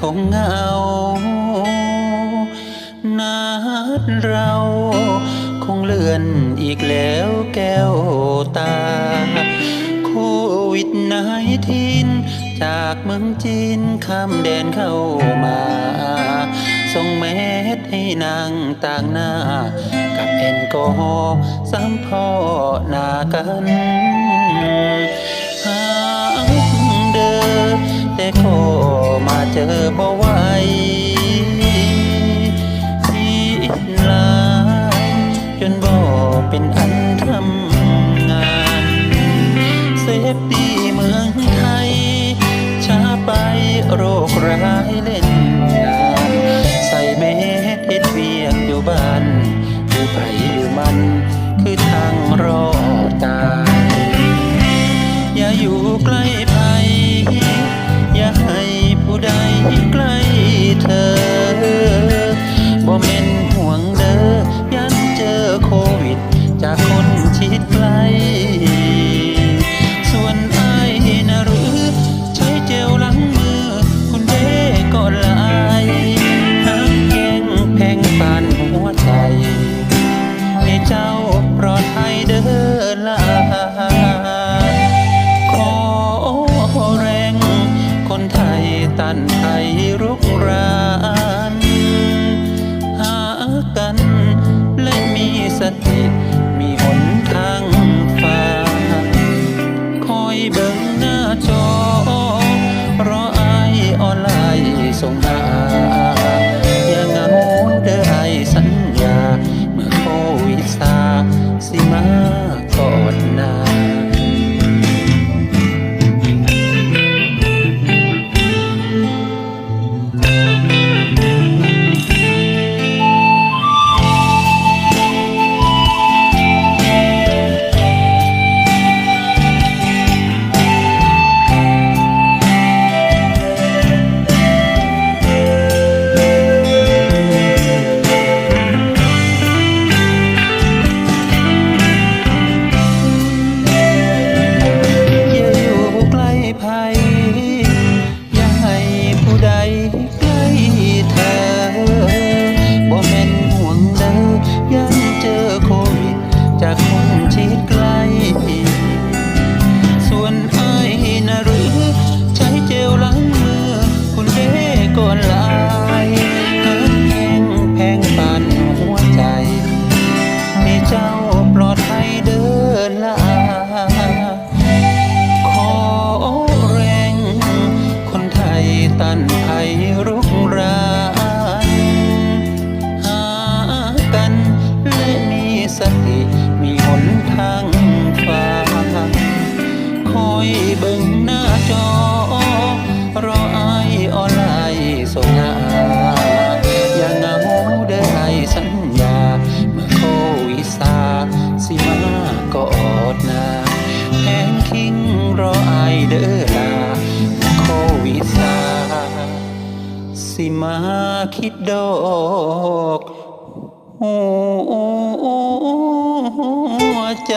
คงเหงานัดเราคงเลื่อนอีกแล้วแก้วตา โควิดนายทิน จากเมืองจีนข้ามแดนเข้ามา ส่งแมสให้นางต่างหน้า กับแอลกอฮอล์ซ้ำพ่อหน้ากัน ลาจนบ่เป็นอันทำงาน เซฟดีเมืองไทย ช้าไปโรคร้ายเล่นงาน ใส่เมสเอ็ดเวียงอยู่บ้านอยู่ไผอยู่มัน คือทางรอดตาย อย่าอยู่ใกล้ภัยอย่าให้ผู้ใดใกล้เธอ มีสติ เบิ่งหน้าจอ รอไอายออนไลน์ส่งหาอย่าเหงาเด้อไอายสัญญา เมื่อโควิดซาสิมาก็อดนาแพงคิงรอไอายเด้อลาโควิดซาสิมาคิดดอกหัวใจ